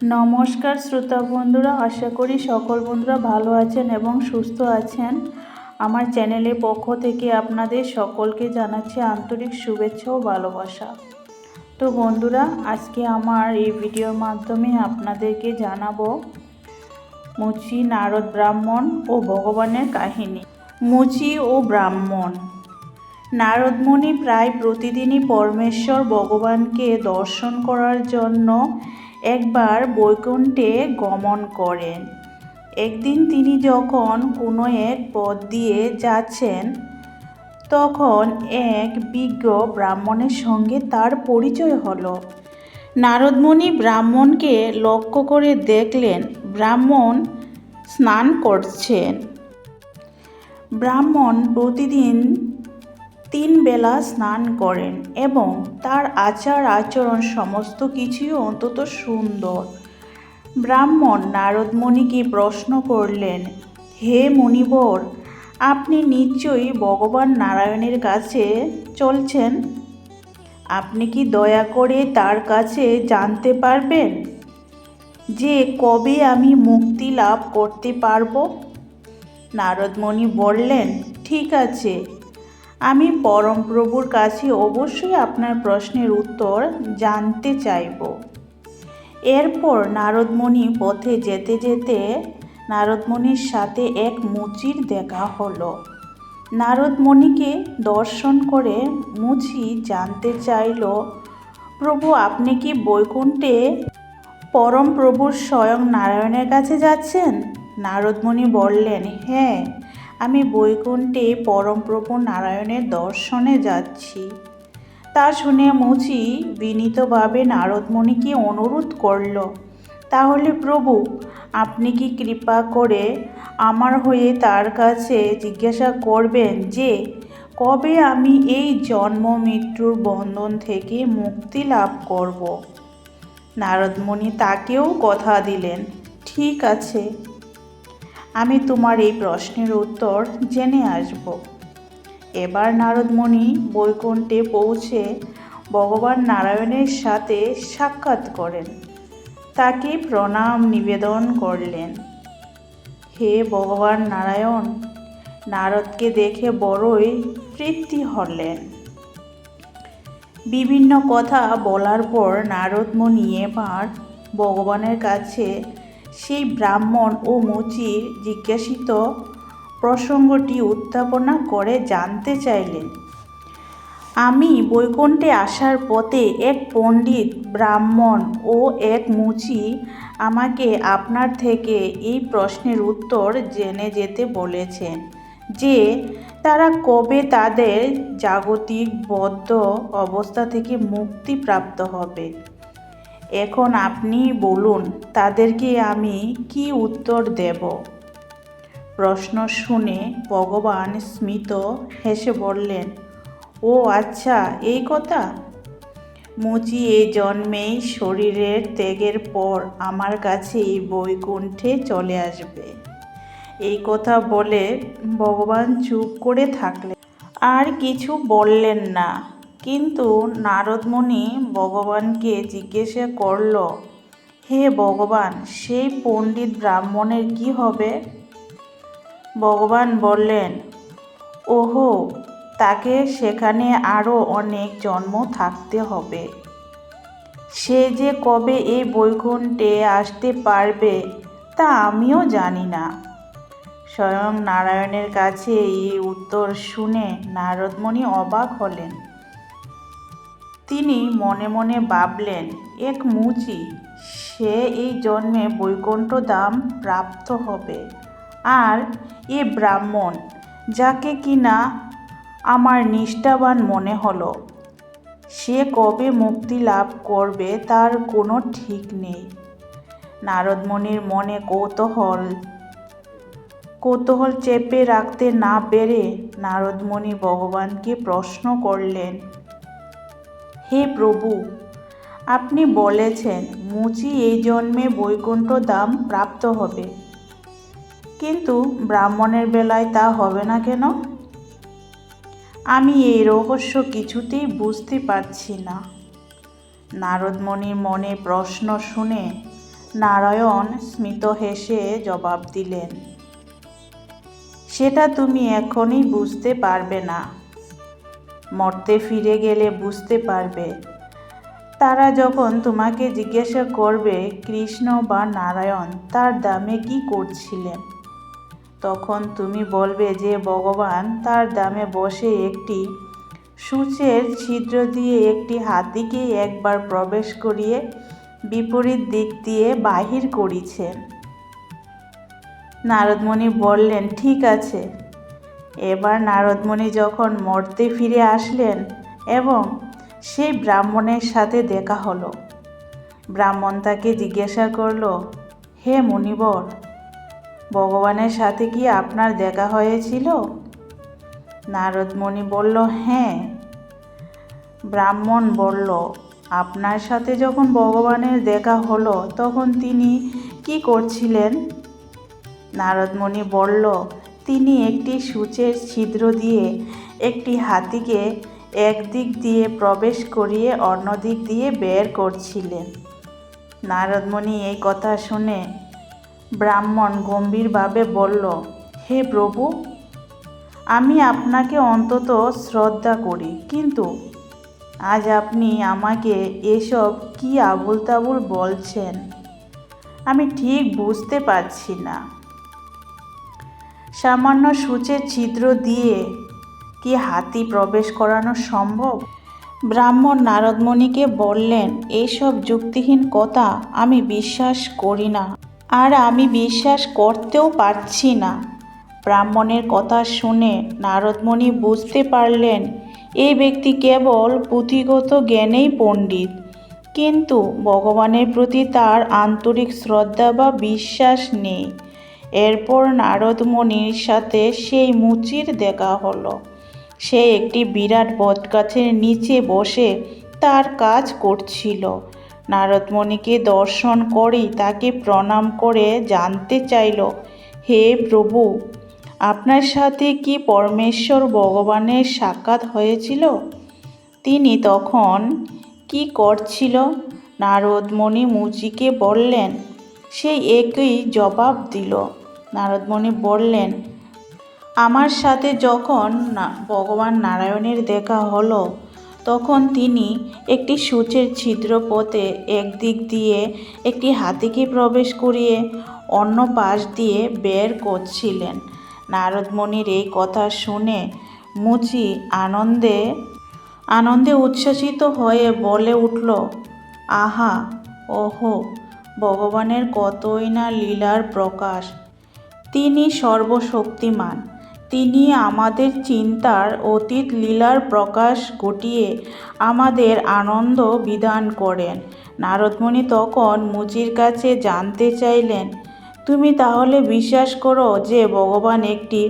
নমস্কার শ্রোতা বন্ধুরা, আশা করি সকল বন্ধুরা ভালো আছেন এবং সুস্থ আছেন। আমার চ্যানেলের পক্ষ থেকে আপনাদের সকলকে জানাচ্ছি আন্তরিক শুভেচ্ছা ও ভালোবাসা। তো বন্ধুরা, আজকে আমার এই ভিডিওর মাধ্যমে আপনাদেরকে জানাব মুচি, নারদ, ব্রাহ্মণ ও ভগবানের কাহিনী। মুচি ও ব্রাহ্মণ। নারদমণি প্রায় প্রতিদিনই পরমেশ্বর ভগবানকে দর্শন করার জন্য একবার বৈকুণ্ঠে গমন করেন। একদিন তিনি যখন কোনো এক পথ দিয়ে যাচ্ছেন, তখন এক বিজ্ঞ ব্রাহ্মণের সঙ্গে তার পরিচয় হলো। নারদমণি ব্রাহ্মণকে লক্ষ্য করে দেখলেন, ব্রাহ্মণ স্নান করছেন। ব্রাহ্মণ প্রতিদিন তিন বেলা স্নান করেন এবং তার আচার আচরণ সমস্ত কিছুই অন্তত সুন্দর। ব্রাহ্মণ নারদমণিকে প্রশ্ন করলেন, হে মণিবর আপনি নিশ্চয়ই ভগবান নারায়ণের কাছে চলছেন? আপনি কি দয়া করে তার কাছে জানতে পারবেন যে কবে আমি মুক্তি লাভ করতে পারব? নারদমণি বললেন, ঠিক আছে আমি পরমপ্রভুর কাছে অবশ্যই আপনার প্রশ্নের উত্তর জানতে চাইব। এরপর নারদমণি পথে যেতে যেতে নারদমণির সাথে এক মুচির দেখা হলো। নারদমণিকে দর্শন করে মুচি জানতে চাইল, প্রভু, আপনি কি বৈকুণ্ঠে পরম প্রভুর স্বয়ং নারায়ণের কাছে যাচ্ছেন? নারদমণি বললেন হ্যাঁ। আমি বৈকুণ্ঠে পরমপ্রভু নারায়ণের দর্শনে যাচ্ছি। তা শুনে মুচি বিনীতভাবে নারদমণিকে অনুরোধ করল, তাহলে প্রভু, আপনি কি কৃপা করে আমার হয়ে তার কাছে জিজ্ঞাসা করবেন যে, কবে আমি এই জন্ম মৃত্যুর বন্ধন থেকে মুক্তি লাভ করব? নারদমণি তাকেও কথা দিলেন, ঠিক আছে। আমি তোমার এই প্রশ্নের উত্তর জেনে আসব। এবার নারদমণি বৈকুণ্ঠে পৌঁছে ভগবান নারায়ণের সাথে সাক্ষাৎ করেন। তাকে প্রণাম নিবেদন করলেন। হে ভগবান নারায়ণ, নারদকে দেখে বড়ই তৃপ্তি হলেন। বিভিন্ন কথা বলার পর নারদমণি এবার ভগবানের কাছে সেই ব্রাহ্মণ ও মুচির জিজ্ঞাসিত প্রসঙ্গটি উত্থাপনা করে জানতে চাইলেন। আমি বৈকুণ্ঠে আসার পথে এক পণ্ডিত, ব্রাহ্মণ ও এক মুচি আমাকে আপনার থেকে এই প্রশ্নের উত্তর জেনে যেতে বলেছেন যে, তারা কবে তাদের জাগতিক বদ্ধ অবস্থা থেকে মুক্তি প্রাপ্ত হবে। এখন আপনি বলুন, তাদেরকে আমি কি উত্তর দেব? প্রশ্ন শুনে ভগবান স্মিত হেসে বললেন, ও আচ্ছা এই কথা? মুচি এই জন্মেই শরীরের ত্যাগের পর আমার কাছে এই বৈকুণ্ঠে চলে আসবে। এই কথা বলে ভগবান চুপ করে থাকলেন। আর কিছু বললেন না। কিন্তু নারদমণি ভগবানকে জিজ্ঞাসা করল, হে ভগবান, সেই পণ্ডিত ব্রাহ্মণের কি হবে? ভগবান বললেন, ওহো, তাকে সেখানে আরও অনেক জন্ম থাকতে হবে। সে যে কবে এই বৈকুণ্ঠে আসতে পারবে তা আমিও জানি না। স্বয়ং নারায়ণের কাছে এই উত্তর শুনে নারদমণি অবাক হলেন। তিনি মনে মনে ভাবলেন, এক মুচি, সে এই জন্মে বৈকুণ্ঠ দাম প্রাপ্ত হবে। আর এ ব্রাহ্মণ, যাকে কিনা আমার নিষ্ঠাবান মনে হলো, সে কবে মুক্তি লাভ করবে তার কোনো ঠিক নেই। নারদমণির মনে কৌতূহল কৌতূহল চেপে রাখতে না পেরে নারদমণি ভগবানকে প্রশ্ন করলেন হে প্রভু, আপনি বলেছেন, মুচি এই জন্মে বৈকুণ্ঠ দাম প্রাপ্ত হবে। কিন্তু ব্রাহ্মণের বেলায় তা হবে না কেন? আমি এই রহস্য কিছুতেই বুঝতে পারছি না। নারদমণির মনে প্রশ্ন শুনে নারায়ণ স্মিত হেসে জবাব দিলেন, সেটা তুমি এখনই বুঝতে পারবে না। মর্তে ফিরে গেলে বুঝতে পারবে। তারা যখন তোমাকে জিজ্ঞাসা করবে, কৃষ্ণ বা নারায়ণ তার দামে কি করছিলেন তখন তুমি বলবে যে, ভগবান তার দামে বসে একটি সূচের ছিদ্র দিয়ে একটি হাতিকে একবার প্রবেশ করিয়ে বিপরীত দিক দিয়ে বাহির করিছেন নারদমণি বললেন, ঠিক আছে। এবার নারদমণি যখন মর্তে ফিরে আসলেন এবং সেই ব্রাহ্মণের সাথে দেখা হলো, ব্রাহ্মণ তাকে জিজ্ঞাসা করল, হে মুনিবর, ভগবানের সাথে কি আপনার দেখা হয়েছিল? নারদমণি বলল হ্যাঁ। ব্রাহ্মণ বলল, আপনার সাথে যখন ভগবানের দেখা হলো, তখন তিনি কি করছিলেন? নারদমণি বলল তিনি একটি সূচের ছিদ্র দিয়ে একটি হাতিকে একদিক দিয়ে প্রবেশ করিয়ে অন্য দিক দিয়ে বের করছিলেন। নারদমণি এই কথা শুনে ব্রাহ্মণ গম্ভীরভাবে বলল, হে প্রভু, আমি আপনাকে অন্তত শ্রদ্ধা করি, কিন্তু আজ আপনি আমাকে এসব কি আবুল তাবুল বলছেন? আমি ঠিক বুঝতে পারছি না। সামান্য সূচের ছিদ্র দিয়ে কি হাতি প্রবেশ করানো সম্ভব? ব্রাহ্মণ নারদমণিকে বললেন এইসব যুক্তিহীন কথা আমি বিশ্বাস করি না। আর আমি বিশ্বাস করতেও পারছি না। ব্রাহ্মণের কথা শুনে নারদমণি বুঝতে পারলেন এই ব্যক্তি কেবল পুঁথিগত জ্ঞানেই পণ্ডিত। কিন্তু ভগবানের প্রতি তার আন্তরিক শ্রদ্ধা বা বিশ্বাস নেই। এরপর নারদমণির সাথে সেই মুচির দেখা হলো। সে একটি বিরাট বটগাছের নিচে বসে তার কাজ করছিল। নারদমণিকে দর্শন করেই তাকে প্রণাম করে জানতে চাইল, হে প্রভু, আপনার সাথে কি পরমেশ্বর ভগবানের সাক্ষাৎ হয়েছিল? তিনি তখন, কি করছিল? নারদমণি মুচিকে বললেন। সেই একই জবাব দিল নারদমণি বললেন, আমার সাথে যখন ভগবান নারায়ণের দেখা হলো, তখন তিনি একটি সূচের ছিদ্র পথে একদিক দিয়ে একটি হাতিকে প্রবেশ করিয়ে অন্য পাশ দিয়ে বের করছিলেন। নারদমণির এই কথা শুনে মুচি আনন্দে আনন্দে উচ্ছ্বসিত হয়ে বলে উঠল, আহা, ওহো, ভগবানের কতই না লীলার প্রকাশ। তিনি সর্বশক্তিমান। তিনি আমাদের চিন্তার অতীত লীলার প্রকাশ ঘটিয়ে আমাদের আনন্দ বিধান করেন। নারদমণি তখন মুচির কাছে জানতে চাইলেন, তুমি তাহলে বিশ্বাস করো যে ভগবান একটি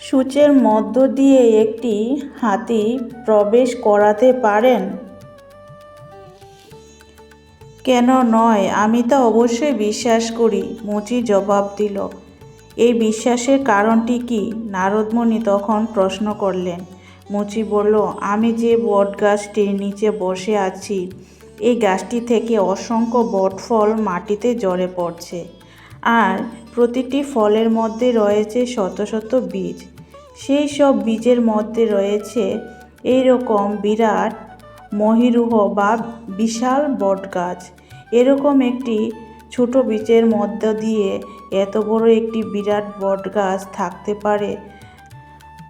সূচের মধ্য দিয়ে একটি হাতি প্রবেশ করাতে পারেন? কেন নয়, আমি তা অবশ্যই বিশ্বাস করি, মুচি জবাব দিল। এই বিশ্বাসের কারণটি কি? নারদমণি তখন প্রশ্ন করলেন। মুচি বলল, আমি যে বট গাছটির নিচে বসে আছি, এই গাছটি থেকে অসংখ্য বটফল মাটিতে জড়ে পড়ছে। আর প্রতিটি ফলের মধ্যে রয়েছে শত শত বীজ। সেই সব বীজের মধ্যে রয়েছে এইরকম বিরাট মহিরুহ বা বিশাল বটগাছ এরকম একটি ছোট বীজের মধ্য দিয়ে এত বড় একটি বিরাট বট গাছ থাকতে পারে।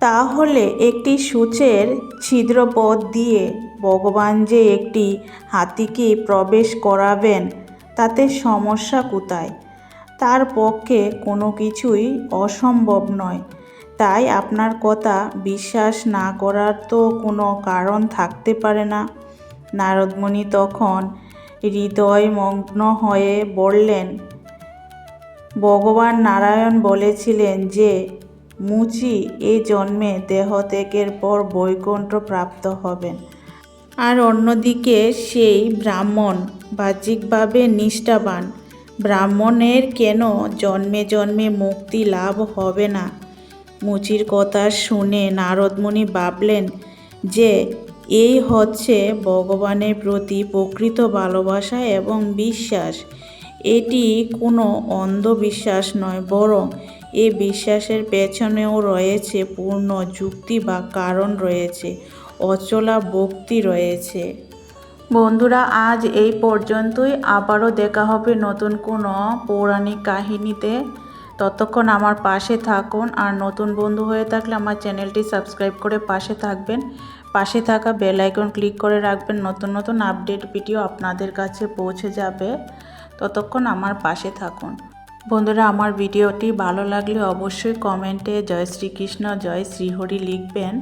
তাহলে একটি সূচের ছিদ্রপথ দিয়ে ভগবান যে একটি হাতিকে প্রবেশ করাবেন, তাতে সমস্যা কোথায়? তার পক্ষে কোনো কিছুই অসম্ভব নয়। তাই আপনার কথা বিশ্বাস না করার তো কোনো কারণ থাকতে পারে না। নারদমণি তখন হৃদয়মগ্ন হয়ে বললেন, ভগবান নারায়ণ বলেছিলেন যে, মুচি এই জন্মে দেহ ত্যাগের পর বৈকুণ্ঠ প্রাপ্ত হবেন। আর অন্যদিকে সেই ব্রাহ্মণ বাহ্যিকভাবে নিষ্ঠাবান। ব্রাহ্মণের কেন জন্মে জন্মে মুক্তি লাভ হবে না? মুচির কথা শুনে নারদমণি ভাবলেন যে এই হচ্ছে ভগবানের প্রতি প্রকৃত ভালোবাসা এবং বিশ্বাস। এটি কোনো অন্ধবিশ্বাস নয়, বরং এ বিশ্বাসের পেছনেও রয়েছে পূর্ণ যুক্তি বা কারণ রয়েছে, অচলা ভক্তি রয়েছে। বন্ধুরা, আজ এই পর্যন্তই। আবারও দেখা হবে নতুন কোনো পৌরাণিক কাহিনীতে। ততক্ষণ আমার পাশে থাকুন আর নতুন বন্ধু হয়ে থাকলে আমার চ্যানেলটি সাবস্ক্রাইব করে পাশে থাকবেন। পাশে থাকা বেল আইকন ক্লিক করে রাখবেন। নতুন নতুন আপডেট ভিডিও আপনাদের কাছে পৌঁছে যাবে। ততক্ষণ আমার পাশে থাকুন। বন্ধুরা, আমার ভিডিওটি ভালো লাগলে অবশ্যই কমেন্টে জয় শ্রীকৃষ্ণ, জয় শ্রীহরি লিখবেন।